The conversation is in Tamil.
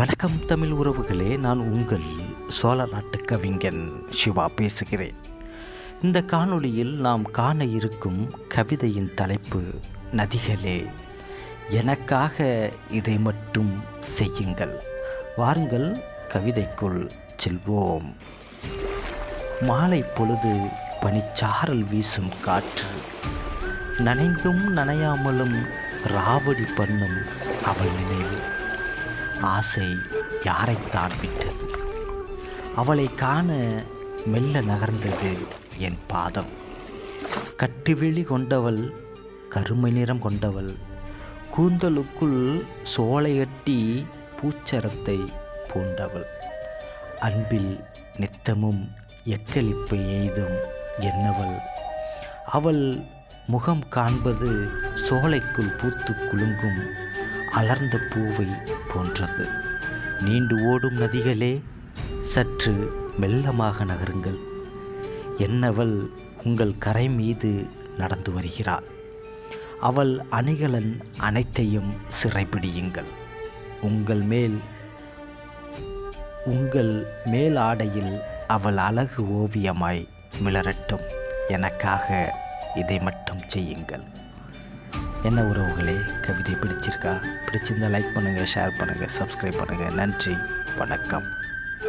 வணக்கம் தமிழ் உறவுகளே நான் உங்கள் சோழ நாட்டு கவிஞன் சிவா பேசுகிறேன். இந்த காணொளியில் நாம் காண இருக்கும் கவிதையின் தலைப்பு நதிகளே எனக்காக இதை மட்டும் செய்யுங்கள். வாருங்கள் கவிதைக்குள் செல்வோம். மாலை பொழுது பனிச்சாரல் வீசும் காற்று நனைந்தும் நனையாமலும் ராவடி பண்ணும் அவள் நினைவு. ஆசை யாரைத்தான் விட்டது? அவளை காண மெல்ல நகர்ந்தது என் பாதம். கட்டுவிழி கொண்டவள் கருமை நிறம் கொண்டவள் கூந்தலுக்குள் சோலையட்டி பூச்சரத்தை பூண்டவள். அன்பில் நித்தமும் எக்களிப்பை எய்தும் என்னவள். அவள் முகம் காண்பது சோலைக்குள் பூத்து குலுங்கும் அலர்ந்த பூவை போன்றது. நீண்டு ஓடும் நதிகளே சற்று மெல்லமாக நகருங்கள். என்னவள் உங்கள் கரை மீது நடந்து வருகிறாள். அவள் அணிகலன் அனைத்தையும் சிறைபிடியுங்கள். உங்கள் மேல் உங்கள் மேல் ஆடையில் அவள் அழகு ஓவியமாய் மிளரட்டும். எனக்காக இதை மட்டும் செய்யுங்கள். என்ன உறவுகளே? கவிதை பிடிச்சிருக்கா? பிடிச்சிருந்தா லைக் பண்ணுங்கள் ஷேர் பண்ணுங்கள் சப்ஸ்கிரைப் பண்ணுங்கள் நன்றி வணக்கம்.